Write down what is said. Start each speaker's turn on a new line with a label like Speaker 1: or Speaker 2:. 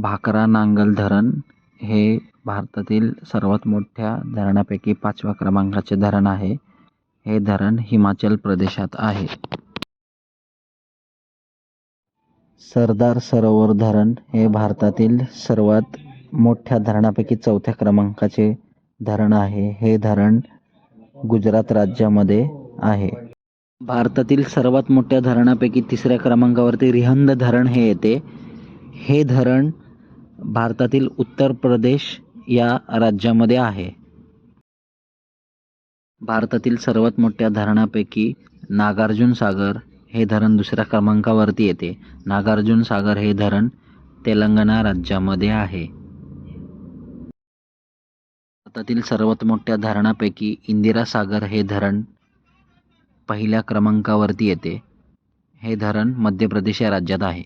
Speaker 1: भाकरा नांगल धरण हे भारतातील सर्वात मोठ्या धरणापैकी पाचव्या क्रमांकाचे धरण आहे. हे धरण हिमाचल प्रदेशात आहे. सरदार सरोवर धरण हे भारतातील सर्वात मोठ्या धरणापैकी चौथ्या क्रमांकाचे धरण आहे. हे धरण गुजरात राज्यामध्ये आहे. भारतातील सर्वात मोठ्या धरणापैकी तिसऱ्या क्रमांकावरती रिहंद धरण हे येते. हे धरण भारतातील उत्तर प्रदेश या राज्यामध्ये आहे. भारतातील सर्वात मोठ्या धरणापैकी नागार्जुन सागर हे धरण दुसऱ्या क्रमांकावरती येते. नागार्जुन सागर हे धरण तेलंगणा राज्यामध्ये आहे. भारतातील सर्वात मोठ्या धरणापैकी इंदिरा सागर हे धरण पहिल्या क्रमांकावरती येते. हे धरण मध्य प्रदेश या राज्यात आहे.